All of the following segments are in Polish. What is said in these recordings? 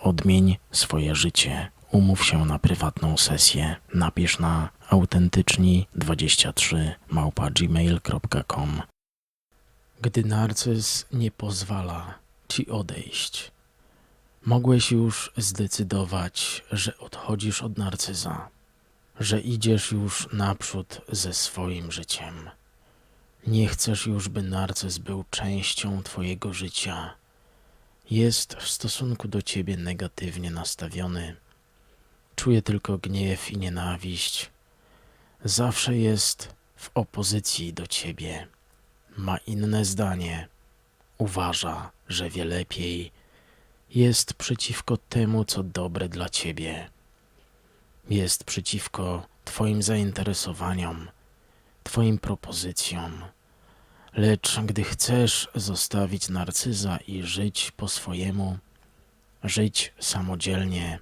Odmień swoje życie. Umów się na prywatną sesję. Napisz na autentyczni23 małpa gmail.com Gdy narcyz nie pozwala ci odejść, mogłeś już zdecydować, że odchodzisz od narcyza, że idziesz już naprzód ze swoim życiem. Nie chcesz już, by narcyz był częścią twojego życia. Jest w stosunku do ciebie negatywnie nastawiony. Czuje tylko gniew i nienawiść. Zawsze jest w opozycji do ciebie. Ma inne zdanie. Uważa, że wie lepiej. Jest przeciwko temu, co dobre dla ciebie. Jest przeciwko Twoim zainteresowaniom, Twoim propozycjom. Lecz gdy chcesz zostawić narcyza i żyć po swojemu, żyć samodzielnie,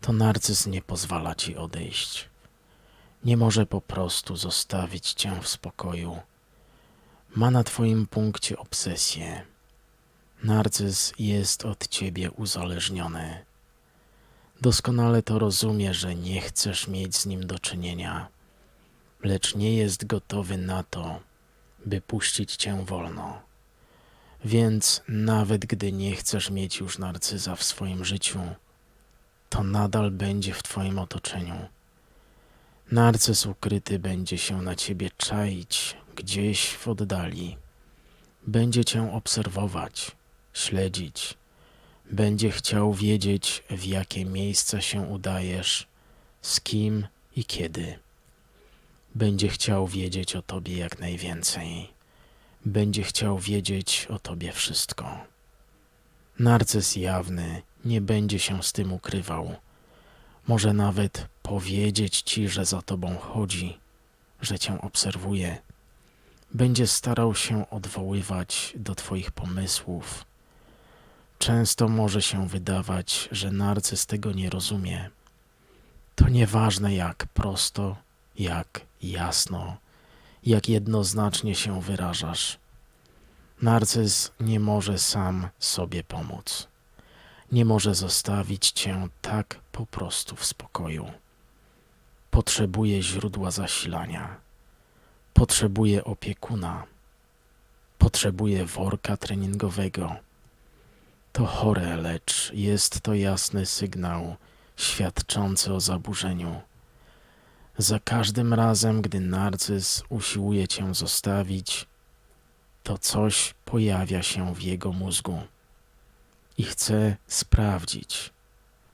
to narcyz nie pozwala ci odejść. Nie może po prostu zostawić cię w spokoju. Ma na twoim punkcie obsesję. Narcyz jest od ciebie uzależniony. Doskonale to rozumie, że nie chcesz mieć z nim do czynienia, lecz nie jest gotowy na to, by puścić cię wolno. Więc nawet gdy nie chcesz mieć już narcyza w swoim życiu, to nadal będzie w twoim otoczeniu. Narcyz ukryty będzie się na ciebie czaić gdzieś w oddali. Będzie cię obserwować, śledzić. Będzie chciał wiedzieć, w jakie miejsca się udajesz, z kim i kiedy. Będzie chciał wiedzieć o tobie jak najwięcej. Będzie chciał wiedzieć o tobie wszystko. Narcyz jawny nie będzie się z tym ukrywał. Może nawet powiedzieć ci, że za tobą chodzi, że cię obserwuje. Będzie starał się odwoływać do twoich pomysłów. Często może się wydawać, że narcyz tego nie rozumie. To nieważne jak prosto, jak jasno, jak jednoznacznie się wyrażasz. Narcyz nie może sam sobie pomóc. Nie może zostawić cię tak po prostu w spokoju. Potrzebuje źródła zasilania. Potrzebuje opiekuna. Potrzebuje worka treningowego. To chore, lecz jest to jasny sygnał świadczący o zaburzeniu. Za każdym razem, gdy narcyz usiłuje cię zostawić, to coś pojawia się w jego mózgu i chce sprawdzić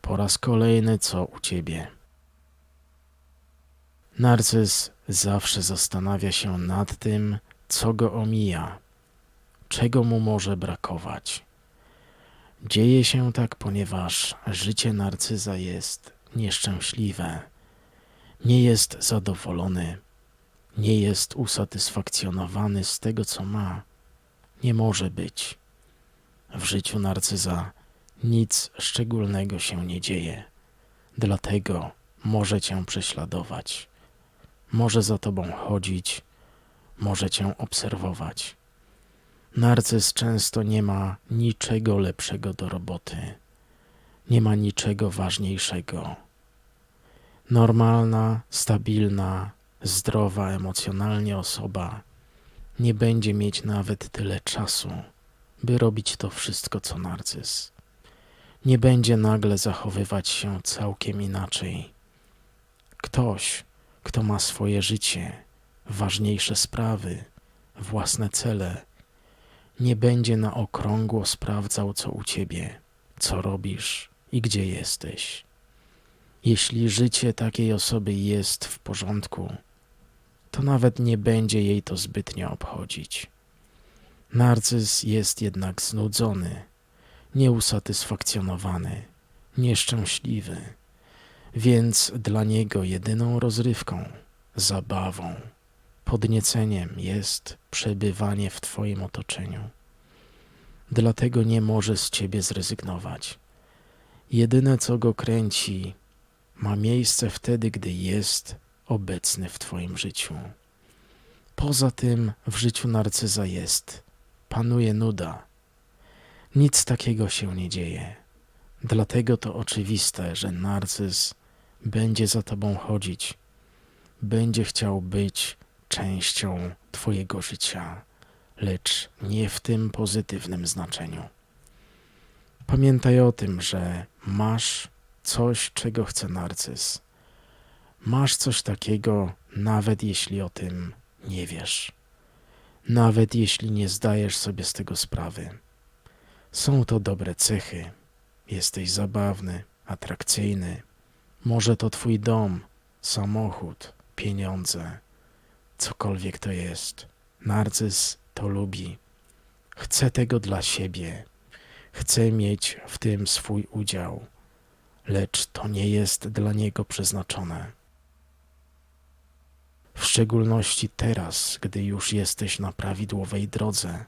po raz kolejny, co u ciebie. Narcyz zawsze zastanawia się nad tym, co go omija, czego mu może brakować. Dzieje się tak, ponieważ życie narcyza jest nieszczęśliwe, nie jest zadowolony, nie jest usatysfakcjonowany z tego, co ma. Nie może być. W życiu narcyza nic szczególnego się nie dzieje, dlatego może cię prześladować, może za tobą chodzić, może cię obserwować. Narcyz często nie ma niczego lepszego do roboty, nie ma niczego ważniejszego. Normalna, stabilna, zdrowa emocjonalnie osoba nie będzie mieć nawet tyle czasu, by robić to wszystko, co narcyz. Nie będzie nagle zachowywać się całkiem inaczej. Ktoś, kto ma swoje życie, ważniejsze sprawy, własne cele, nie będzie na okrągło sprawdzał, co u ciebie, co robisz i gdzie jesteś. Jeśli życie takiej osoby jest w porządku, to nawet nie będzie jej to zbytnio obchodzić. Narcyz jest jednak znudzony, nieusatysfakcjonowany, nieszczęśliwy, więc dla niego jedyną rozrywką, zabawą, podnieceniem jest przebywanie w Twoim otoczeniu. Dlatego nie może z Ciebie zrezygnować. Jedyne, co go kręci, ma miejsce wtedy, gdy jest obecny w Twoim życiu. Poza tym w życiu narcyza jest, panuje nuda. Nic takiego się nie dzieje. Dlatego to oczywiste, że narcyz będzie za Tobą chodzić, będzie chciał być częścią Twojego życia, lecz nie w tym pozytywnym znaczeniu. Pamiętaj o tym, że masz coś, czego chce narcyz. Masz coś takiego, nawet jeśli o tym nie wiesz, nawet jeśli nie zdajesz sobie z tego sprawy. Są to dobre cechy. Jesteś zabawny, atrakcyjny. Może to twój dom, samochód, pieniądze, cokolwiek to jest. Narcyz to lubi. Chce tego dla siebie. Chce mieć w tym swój udział, lecz to nie jest dla niego przeznaczone. W szczególności teraz, gdy już jesteś na prawidłowej drodze,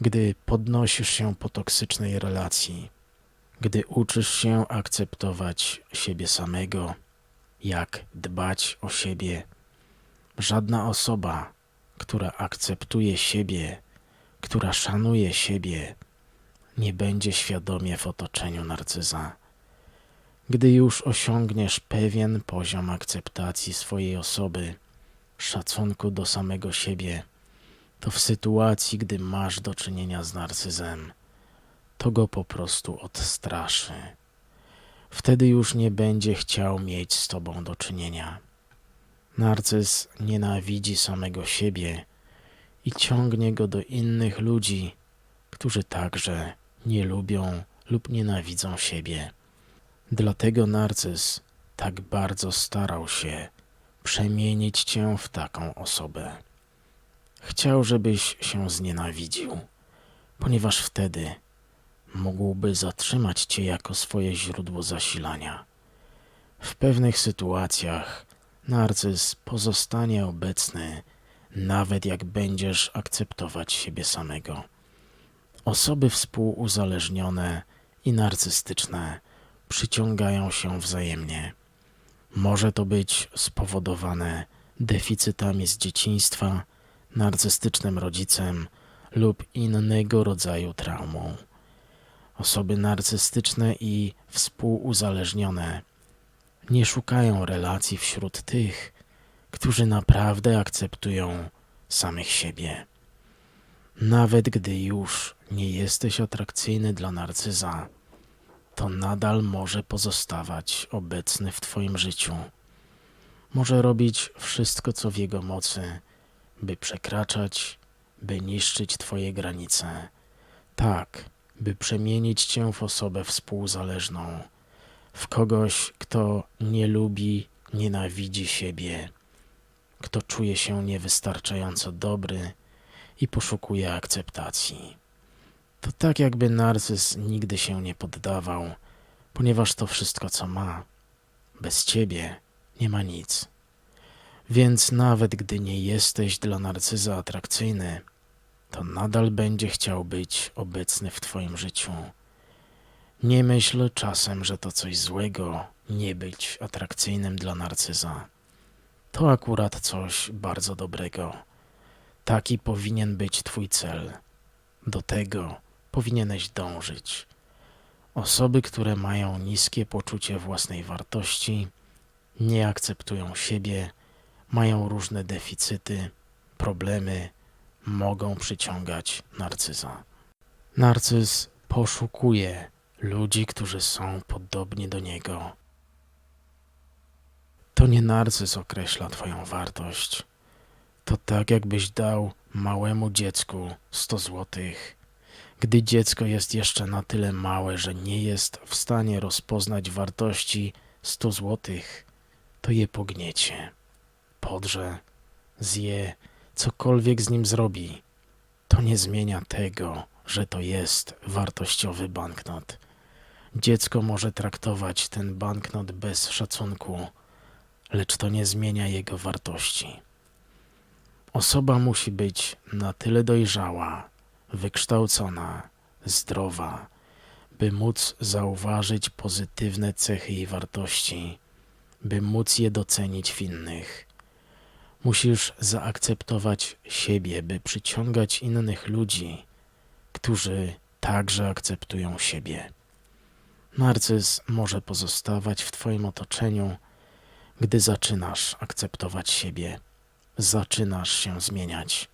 gdy podnosisz się po toksycznej relacji, gdy uczysz się akceptować siebie samego, jak dbać o siebie. Żadna osoba, która akceptuje siebie, która szanuje siebie, nie będzie świadomie w otoczeniu narcyza. Gdy już osiągniesz pewien poziom akceptacji swojej osoby, szacunku do samego siebie, to w sytuacji, gdy masz do czynienia z narcyzem, to go po prostu odstraszy. Wtedy już nie będzie chciał mieć z tobą do czynienia. Narcyz nienawidzi samego siebie i ciągnie go do innych ludzi, którzy także nie lubią lub nienawidzą siebie. Dlatego narcyz tak bardzo starał się przemienić cię w taką osobę. Chciał, żebyś się znienawidził, ponieważ wtedy mógłby zatrzymać cię jako swoje źródło zasilania. W pewnych sytuacjach narcyz pozostanie obecny, nawet jak będziesz akceptować siebie samego. Osoby współuzależnione i narcystyczne przyciągają się wzajemnie. Może to być spowodowane deficytami z dzieciństwa, narcystycznym rodzicem lub innego rodzaju traumą. Osoby narcystyczne i współuzależnione nie szukają relacji wśród tych, którzy naprawdę akceptują samych siebie. Nawet gdy już nie jesteś atrakcyjny dla narcyza, to nadal może pozostawać obecny w Twoim życiu. Może robić wszystko, co w jego mocy, by przekraczać, by niszczyć Twoje granice. Tak, by przemienić Cię w osobę współzależną, w kogoś, kto nie lubi, nienawidzi siebie, kto czuje się niewystarczająco dobry i poszukuje akceptacji. To tak, jakby narcyz nigdy się nie poddawał, ponieważ to wszystko, co ma, bez ciebie nie ma nic. Więc nawet gdy nie jesteś dla narcyza atrakcyjny, to nadal będzie chciał być obecny w Twoim życiu. Nie myśl czasem, że to coś złego nie być atrakcyjnym dla narcyza. To akurat coś bardzo dobrego. Taki powinien być Twój cel. Do tego powinieneś dążyć. Osoby, które mają niskie poczucie własnej wartości, nie akceptują siebie, mają różne deficyty, problemy, mogą przyciągać narcyza. Narcyz poszukuje ludzi, którzy są podobni do niego. To nie narcyz określa Twoją wartość. To tak, jakbyś dał małemu dziecku 100 złotych gdy dziecko jest jeszcze na tyle małe, że nie jest w stanie rozpoznać wartości 100 złotych, to je pogniecie, podrze, zje, cokolwiek z nim zrobi. To nie zmienia tego, że to jest wartościowy banknot. Dziecko może traktować ten banknot bez szacunku, lecz to nie zmienia jego wartości. Osoba musi być na tyle dojrzała, wykształcona, zdrowa, by móc zauważyć pozytywne cechy i wartości, by móc je docenić w innych. Musisz zaakceptować siebie, by przyciągać innych ludzi, którzy także akceptują siebie. Narcyz może pozostawać w Twoim otoczeniu, gdy zaczynasz akceptować siebie, zaczynasz się zmieniać.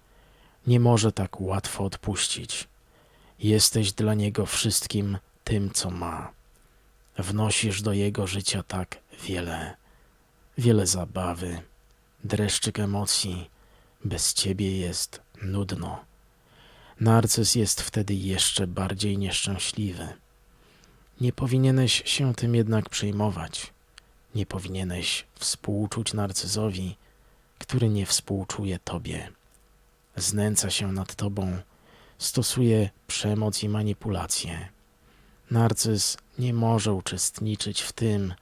Nie może tak łatwo odpuścić. Jesteś dla niego wszystkim tym, co ma. Wnosisz do jego życia tak wiele, wiele zabawy, dreszczyk emocji. Bez ciebie jest nudno. Narcyz jest wtedy jeszcze bardziej nieszczęśliwy. Nie powinieneś się tym jednak przejmować. Nie powinieneś współczuć narcyzowi, który nie współczuje tobie. Znęca się nad tobą, stosuje przemoc i manipulacje. Narcyz nie może uczestniczyć w tym,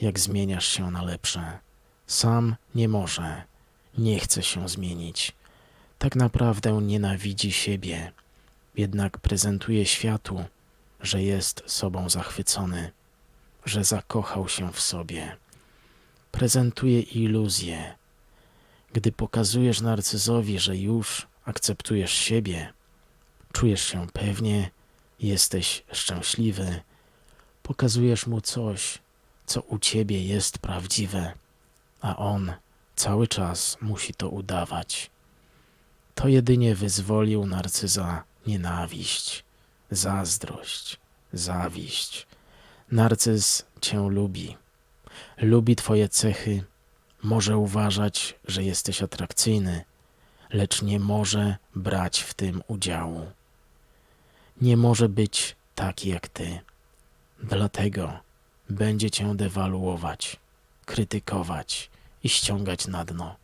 jak zmieniasz się na lepsze. Sam nie może, nie chce się zmienić. Tak naprawdę nienawidzi siebie, jednak prezentuje światu, że jest sobą zachwycony, że zakochał się w sobie. Prezentuje iluzję. Gdy pokazujesz narcyzowi, że już akceptujesz siebie, czujesz się pewnie, jesteś szczęśliwy, pokazujesz mu coś, co u ciebie jest prawdziwe, a on cały czas musi to udawać. To jedynie wyzwolił narcyza nienawiść, zazdrość, zawiść. Narcyz cię lubi, lubi twoje cechy, może uważać, że jesteś atrakcyjny, lecz nie może brać w tym udziału. Nie może być taki jak ty. Dlatego będzie cię dewaluować, krytykować i ściągać na dno.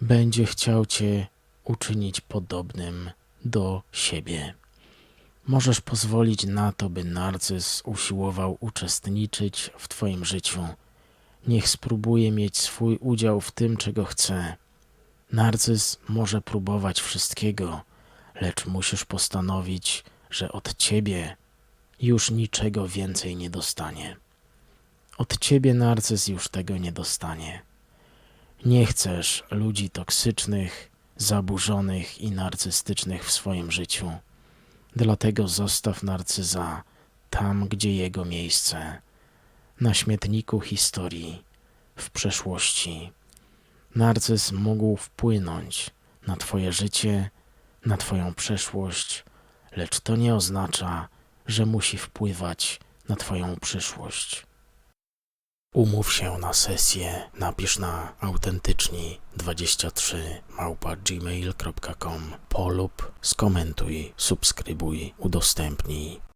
Będzie chciał cię uczynić podobnym do siebie. Możesz pozwolić na to, by narcyz usiłował uczestniczyć w Twoim życiu. Niech spróbuje mieć swój udział w tym, czego chce. Narcyz może próbować wszystkiego, lecz musisz postanowić, że od Ciebie już niczego więcej nie dostanie. Od Ciebie narcyz już tego nie dostanie. Nie chcesz ludzi toksycznych, zaburzonych i narcystycznych w swoim życiu. Dlatego zostaw narcyza tam, gdzie jego miejsce na śmietniku historii, w przeszłości. Narcyz mógł wpłynąć na Twoje życie, na Twoją przeszłość, lecz to nie oznacza, że musi wpływać na Twoją przyszłość. Umów się na sesję, napisz na autentyczni23 małpa gmail.com polub, skomentuj, subskrybuj, udostępnij.